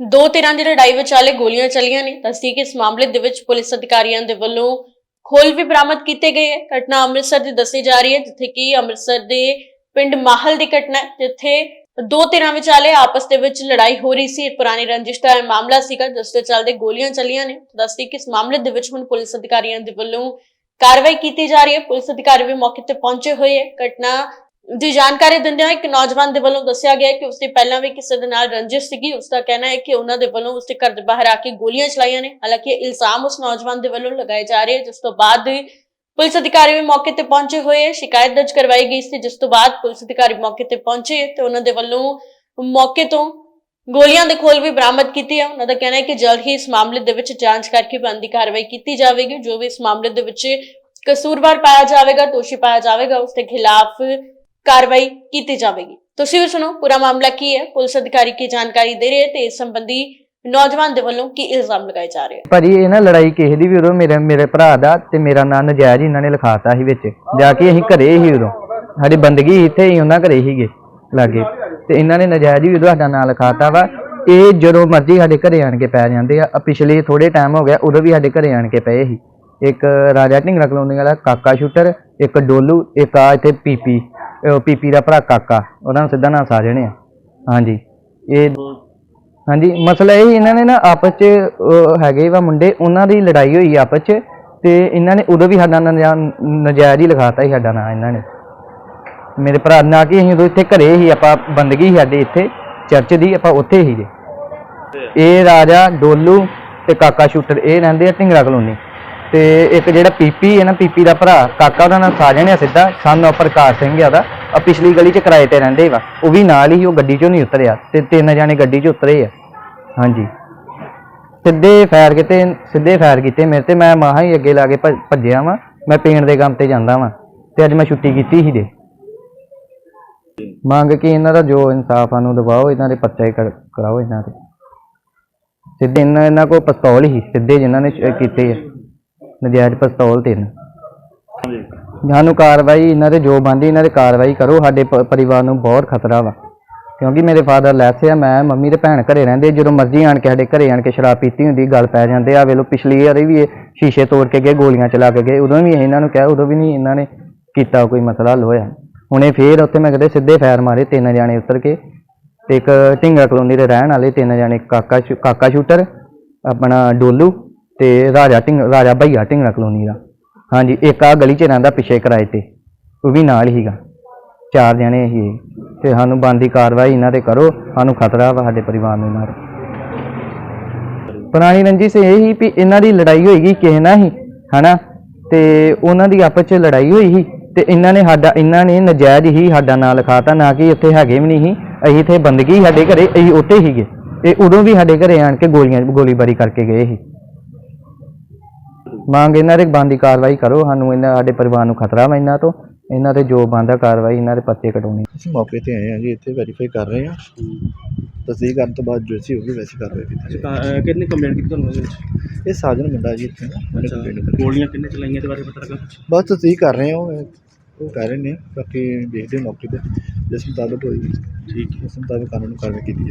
ਦੋ ਧਿਰਾਂ ਦੀ ਲੜਾਈ ਵਿਚਾਲੇ ਗੋਲੀਆਂ ਚੱਲੀਆਂ ਨੇ। ਦੱਸਦੀ ਇਸ ਮਾਮਲੇ ਦੇ ਵਿੱਚ ਪੁਲਿਸ ਅਧਿਕਾਰੀਆਂ ਦੇ ਵੱਲੋਂ ਖੋਲ ਵੀ ਬਰਾਮਦ ਕੀਤੇ ਗਏ ਹੈ। ਘਟਨਾ ਅੰਮ੍ਰਿਤਸਰ ਦੀ ਦੱਸੀ ਜਾ ਰਹੀ ਹੈ, ਜਿੱਥੇ ਕਿ ਅੰਮ੍ਰਿਤਸਰ ਦੇ ਪਿੰਡ ਮਾਹਲ ਦੀ ਘਟਨਾ ਜਿੱਥੇ ਦੋ ਧਿਰਾਂ ਵਿਚਾਲੇ ਆਪਸ ਦੇ ਵਿੱਚ ਲੜਾਈ ਹੋ ਰਹੀ ਸੀ। ਪੁਰਾਣੀ ਰੰਜਿਸ਼ ਦਾ ਮਾਮਲਾ ਸੀਗਾ, ਜਿਸ ਦੇ ਚੱਲਦੇ ਗੋਲੀਆਂ ਚੱਲੀਆਂ ਨੇ। ਦੱਸਦੀ ਕਿ ਇਸ ਮਾਮਲੇ ਦੇ ਵਿੱਚ ਹੁਣ ਪੁਲਿਸ ਅਧਿਕਾਰੀਆਂ ਦੇ ਵੱਲੋਂ ਕਾਰਵਾਈ ਕੀਤੀ ਜਾ ਰਹੀ ਹੈ। ਪੁਲਿਸ ਅਧਿਕਾਰੀ ਵੀ ਮੌਕੇ ਤੇ ਪਹੁੰਚੇ ਹੋਏ ਹੈ। ਘਟਨਾ ਦੀ ਜਾਣਕਾਰੀ ਦਿੰਦਿਆਂ ਇੱਕ ਨੌਜਵਾਨ ਦੇ ਵੱਲੋਂ ਦੱਸਿਆ ਗਿਆ ਕਿ ਉਸਦੇ ਪਹਿਲਾਂ ਵੀ ਕਿਸੇ ਦੇ ਨਾਲ ਰੰਜਿਸ਼ ਸੀਗੀ। ਉਸ ਦਾ ਕਹਿਣਾ ਹੈ ਕਿ ਉਹਨਾਂ ਦੇ ਵੱਲੋਂ ਉਸਦੇ ਘਰ ਦੇ ਬਾਹਰ ਆ ਕੇ ਗੋਲੀਆਂ ਚਲਾਈਆਂ ਨੇ। ਹਾਲਾਂਕਿ ਇਲਜ਼ਾਮ ਉਸ ਨੌਜਵਾਨ ਦੇ ਵੱਲੋਂ ਲਗਾਏ ਜਾ ਰਹੇ, ਜਿਸ ਤੋਂ ਬਾਅਦ ਪੁਲਿਸ ਅਧਿਕਾਰੀ ਵੀ ਮੌਕੇ ਤੇ ਪਹੁੰਚੇ ਹੋਏ ਸ਼ਿਕਾਇਤ ਦਰਜ ਕਰਵਾਈ ਗਈ ਸੀ, ਜਿਸ ਤੋਂ ਬਾਅਦ ਪੁਲਿਸ ਅਧਿਕਾਰੀ ਮੌਕੇ ਤੇ ਪਹੁੰਚੇ ਤੇ ਉਹਨਾਂ ਦੇ ਵੱਲੋਂ ਮੌਕੇ ਤੋਂ ਗੋਲੀਆਂ ਦੇ ਖੋਲ ਵੀ ਬਰਾਮਦ ਕੀਤੀ ਹੈ। ਉਹਨਾਂ ਦਾ ਕਹਿਣਾ ਹੈ ਕਿ ਜਲਦ ਹੀ ਇਸ ਮਾਮਲੇ ਦੇ ਵਿੱਚ ਜਾਂਚ ਕਰਕੇ ਬਣਦੀ ਕਾਰਵਾਈ ਕੀਤੀ ਜਾਵੇਗੀ। ਜੋ ਵੀ ਇਸ ਮਾਮਲੇ ਦੇ ਵਿੱਚ ਕਸੂਰਵਾਰ ਪਾਇਆ ਜਾਵੇਗਾ, ਦੋਸ਼ੀ ਪਾਇਆ ਜਾਵੇਗਾ ਉਸ ਦੇ ਖਿਲਾਫ ਕਾਰਵਾਈ ਕੀਤੀ ਜਾਵੇਗੀ। ਤੁਸੀਂ ਵੀ ਸੁਣੋ, ਪੂਰਾ ਮਾਮਲਾ ਕੀ ਹੈ, ਪੁਲਿਸ ਅਧਿਕਾਰੀ ਕੀ ਜਾਣਕਾਰੀ ਦੇ ਰਹੇ ਹੈ ਤੇ ਇਸ ਸੰਬੰਧੀ ਨੌਜਵਾਨ ਦੇ ਵੱਲੋਂ ਕੀ ਇਲਜ਼ਾਮ ਲਗਾਏ ਜਾ ਰਹੇ ਭਾਜੀ, ਇਹ ਨਾ ਲੜਾਈ ਕਿਸੇ ਦੀ ਵੀ ਉਦੋਂ ਮੇਰੇ ਮੇਰੇ ਭਰਾ ਦਾ ਤੇ ਮੇਰਾ ਨਾਂ ਨਜਾਇਜ਼ ਇਹਨਾਂ ਨੇ ਲਿਖਾਤਾ ਸੀ ਵਿੱਚ। ਜਾ ਕੇ ਅਸੀਂ ਘਰੇ ਹੀ ਉਦੋਂ। ਸਾਡੀ ਬੰਦਗੀ ਇੱਥੇ ਹੀ ਉਹਨਾਂ ਘਰੇ ਸੀਗੇ ਲਾਗੇ। ਤੇ ਇਹਨਾਂ ਨੇ ਨਜਾਇਜ਼ ਹੀ ਉਦੋਂ ਸਾਡਾ ਨਾਂ ਲਿਖਾਤਾ ਵਾ। ਇਹ ਜਦੋਂ ਮਰਜ਼ੀ ਸਾਡੇ ਘਰੇ ਆਣ ਕੇ ਪੈ ਜਾਂਦੇ ਆ। ਪਿਛਲੇ ਥੋੜੇ ਟਾਈਮ ਹੋ ਗਿਆ, ਉਦੋਂ ਵੀ ਸਾਡੇ ਘਰੇ ਆਣ ਕੇ ਪਏ ਸੀ। ਇੱਕ ਰਾਜਾ ਢਿੰਗਰਾ ਕਲੋਨੀ ਵਾਲਾ, ਕਾਕਾ ਸ਼ੂਟਰ, ਇੱਕ ਡੋਲੂ, ਇੱਕ ਆ ਇੱਥੇ ਪੀਪੀ ਉਹ ਪੀਪੀ ਦਾ ਭਰਾ ਕਾਕਾ ਉਹਨਾਂ ਨੂੰ ਸਿੱਧਾ ਨਾਂ ਸਾਜਣੇ ਆ। ਹਾਂਜੀ ਇਹ ਹਾਂਜੀ ਮਸਲਾ ਇਹ ਸੀ, ਇਹਨਾਂ ਨੇ ਨਾ ਆਪਸ ਚ ਹੈਗੇ ਵਾ ਮੁੰਡੇ ਉਹਨਾਂ ਦੀ ਲੜਾਈ ਹੋਈ ਆਪਸ ਚ ਤੇ ਇਹਨਾਂ ਨੇ ਉਦੋਂ ਵੀ ਸਾਡਾ ਨਜਾ- ਨਜਾਇਜ਼ ਹੀ ਲਿਖਾਤਾ ਸੀ ਸਾਡਾ ਨਾਂ ਇਹਨਾਂ ਨੇ। ਮੇਰੇ ਭਰਾ ਨਾ ਕਿ ਅਸੀਂ ਉਦੋਂ ਇੱਥੇ ਘਰੇ ਹੀ ਆਪਾਂ ਬੰਦਗੀ ਸੀ ਸਾਡੇ ਇੱਥੇ ਚਰਚ ਦੀ ਆਪਾਂ ਉੱਥੇ ਹੀ ਜੇ ਇਹ ਰਾਜਾ ਡੋਲੂ ਤੇ ਕਾਕਾ ਸ਼ੂਟਰ ਇਹ ਰਹਿੰਦੇ ਆ ਢਿੰਗਰਾ ਕਲੋਨੀ। ਤੇ ਇੱਕ ਜਿਹੜਾ ਪੀਪੀ ਹੈ ਨਾ ਪੀਪੀ ਦਾ ਭਰਾ, ਕਾਕਾ ਉਹਦਾ ਨਾਮ ਸਾਜਣ ਆ ਸਿੱਧਾ ਸਾਨੂੰ ਪ੍ਰਕਾਸ਼ ਸਿੰਘ ਆ ਉਹਦਾ। ਆ ਪਿਛਲੀ ਗਲੀ 'ਚ ਕਿਰਾਏ ਤੇ ਰਹਿੰਦੇ ਵਾ। ਉਹ ਵੀ ਨਾਲ ਹੀ, ਉਹ ਗੱਡੀ 'ਚੋਂ ਨਹੀਂ ਉਤਰਿਆ। ਤੇ ਤਿੰਨ ਜਾਣੇ ਗੱਡੀ 'ਚ ਉਤਰੇ ਆ। ਹਾਂਜੀ। ਸਿੱਧੇ ਫਾਇਰ ਕੀਤੇ, ਸਿੱਧੇ ਫਾਇਰ ਕੀਤੇ ਮੇਰੇ ਤੇ। ਮੈਂ ਮਾਹਾਂ ਹੀ ਅੱਗੇ ਲਾ ਕੇ ਭੱਜ- ਭੱਜਿਆ ਵਾਂ। ਮੈਂ ਪੇਂਟ ਦੇ ਕੰਮ ਤੇ ਜਾਂਦਾ ਵਾਂ। ਤੇ ਅੱਜ ਮੈਂ ਛੁੱਟੀ ਕੀਤੀ ਸੀ ਦੇ। ਮੰਗ ਕੇ ਇਹਨਾਂ ਦਾ ਜੋ ਇਨਸਾਫ ਆ ਨੂੰ ਦਿਵਾਓ ਇਹਨਾਂ ਦੇ ਪਰਚਾ ਹੀ ਕਰ- ਕਰਾਓ ਇਹਨਾਂ ਤੇ ਸਿੱਧੇ ਇਹਨਾਂ ਇਹਨਾਂ ਕੋਲ ਪਿਸਤੌਲ ਹੀ, ਸਿੱਧੇ ਜਿਨ੍ਹਾਂ ਨੇ ਸ਼- ਕੀਤੇ ਆ। ਨਜਾਇਜ਼ ਪਿਸਤੌਲ ਤਿੰਨ ਸਾਨੂੰ ਕਾਰਵਾਈ ਇਹਨਾਂ ਦੇ ਜੋ ਬੰਦੀ ਇਹਨਾਂ ਦੇ ਕਾਰਵਾਈ ਕਰੋ। ਸਾਡੇ ਪ- ਪਰਿਵਾਰ ਨੂੰ ਬਹੁਤ ਖਤਰਾ ਵਾ। ਕਿਉਂਕਿ ਮੇਰੇ ਫਾਦਰ ਲੈਸ ਆ ਮੈਂ ਮੰਮੀ ਤੇ ਭੈਣ ਘਰੇ ਰਹਿੰਦੇ ਜਦੋਂ ਮਰਜ਼ੀ ਆਣ ਕੇ ਸਾਡੇ ਘਰੇ ਆਣ ਕੇ ਸ਼ਰਾਬ ਪੀਤੀ ਹੁੰਦੀ ਗੱਲ ਪੈ ਜਾਂਦੇ ਆ। ਵੇਲੋ ਪਿਛਲੀ ਵਾਰੀ ਵੀ ਇਹ ਸ਼ੀਸ਼ੇ ਤੋੜ ਕੇ ਗਏ ਗੋਲੀਆਂ ਚਲਾ ਕੇ ਗਏ। ਉਦੋਂ ਵੀ ਇਹਨਾਂ ਨੂੰ ਕਿਹਾ ਉਦੋਂ ਵੀ ਨਹੀਂ ਇਹਨਾਂ ਨੇ ਕੀਤਾ ਕੋਈ ਮਸਲਾ ਹੱਲ ਹੋਇਆ ਹੁਣੇ ਫੇਰ ਉੱਥੇ ਮੈਂ ਕਦੇ ਸਿੱਧੇ ਫਾਇਰ ਮਾਰੇ ਤਿੰਨ ਜਾਣੇ ਉਤਰ ਕੇ। ਤੇ ਇੱਕ ਢਿੰਗਾ ਕਲੋਨੀ ਦੇ ਰਹਿਣ ਵਾਲੇ ਤਿੰਨ ਜਾਣੇ ਕਾਕਾ ਸ਼ੂ- ਕਾਕਾ ਸ਼ੂਟਰ ਆਪਣਾ ਡੋਲੂ ਤੇ ਰਾਜਾ ਢਿੰਗ, ਰਾਜਾ ਭਈਆ ਢਿੰਗਾ ਕਲੋਨੀ ਦਾ। ਹਾਂਜੀ, ਇੱਕ ਆ ਗਲੀ 'ਚ ਰਹਿੰਦਾ ਪਿੱਛੇ ਕਿਰਾਏ ਤੇ। ਉਹ ਵੀ ਨਾਲ ਹੀਗਾ ਚਾਰ ਜਣੇ ਹੀ। ਤੇ ਸਾਨੂੰ ਬੰਦੀ ਕਾਰਵਾਈ ਇਹਨਾਂ ਤੇ ਕਰੋ। ਸਾਨੂੰ ਖਤਰਾ ਵਾ ਸਾਡੇ ਪਰਿਵਾਰ ਨੂੰ ਇਹਨਾਂ ਪੁਰਾਣੀ ਰੰਜਿਸ਼ ਇਹ ਹੀ ਵੀ ਇਹਨਾਂ ਦੀ ਲੜਾਈ ਹੋਏਗੀ, ਕਿਸੇ ਨਾਲ ਹੀ, ਹਨਾ? ਤੇ ਉਹਨਾਂ ਦੀ ਆਪਸ 'ਚ ਲੜਾਈ ਹੋਈ ਸੀ ਤੇ ਇਹਨਾਂ ਨੇ ਸਾਡਾ, ਇਹਨਾਂ ਨੇ ਨਜਾਇਜ਼ ਹੀ ਸਾਡਾ ਨਾਂ ਲਿਖਾਤਾ, ਨਾ ਕਿ ਉੱਥੇ ਹੈਗੇ ਵੀ ਨਹੀਂ ਸੀ। ਅਸੀਂ ਇੱਥੇ ਬੰਦਗੀ ਸਾਡੇ ਘਰੇ ਅਸੀਂ ਉੱਥੇ ਹੀਗੇ ਇਹ ਉਦੋਂ ਵੀ ਸਾਡੇ ਘਰੇ ਆਣ ਕੇ ਗੋਲੀਆਂ, ਗੋਲੀਬਾਰੀ ਕਰਕੇ ਗਏ ਸੀ। ਮੰਗ ਇਹਨਾਂ ਦੇ ਬੰਦੀ ਕਾਰਵਾਈ ਕਰੋ। ਸਾਨੂੰ ਇਹਨਾਂ ਸਾਡੇ ਪਰਿਵਾਰ ਨੂੰ ਖਤਰਾ ਵਾ ਇਹਨਾਂ ਤੋਂ। ਇਹਨਾਂ ਤੇ ਜੋ ਬੰਦਾ ਕਾਰਵਾਈ ਇਹਨਾਂ ਦੇ ਪੱਤੇ ਕਟਾਉਣੇ। ਅਸੀਂ ਮੌਕੇ ਤੇ ਆਏ ਹਾਂ ਜੀ ਇੱਥੇ ਵੈਰੀਫਾਈ ਕਰ ਰਹੇ ਹਾਂ। ਤਸਦੀਕ ਕਰਨ ਤੋਂ ਬਾਅਦ ਜੋ ਸੀ ਹੋਗੀ ਵੈਸੀ ਕਾਰਵਾਈ ਕੀਤੀ ਜਾਏਗੀ। ਕਿੰਨੇ ਕੰਪਲੇਂਟ ਕੀਤੀ ਤੁਹਾਨੂੰ ਇਹਦੇ ਵਿੱਚ? ਇਹ ਸਾਜਨ ਮੁੰਡਾ ਜੀ ਇੱਥੇ। ਗੋਲੀਆਂ ਕਿੰਨੇ ਚਲਾਈਆਂ ਦੇ ਬਾਰੇ ਪਤਾ ਲੱਗਾ ਬਸ ਤਸਦੀਕ ਕਰ ਰਹੇ ਹਾਂ ਉਹ ਕਰ ਰਹੇ ਨੇ ਬਾਕੀ ਦੇਖਦੇ ਹਾਂ ਮੌਕੇ ਤੇ ਜਿਸ ਮੁਤਾਬਕ ਹੋਈ। ਠੀਕ ਉਸ ਮੁਤਾਬਕ ਕਾਨੂੰਨ ਕਾਰਵਾਈ ਕੀਤੀ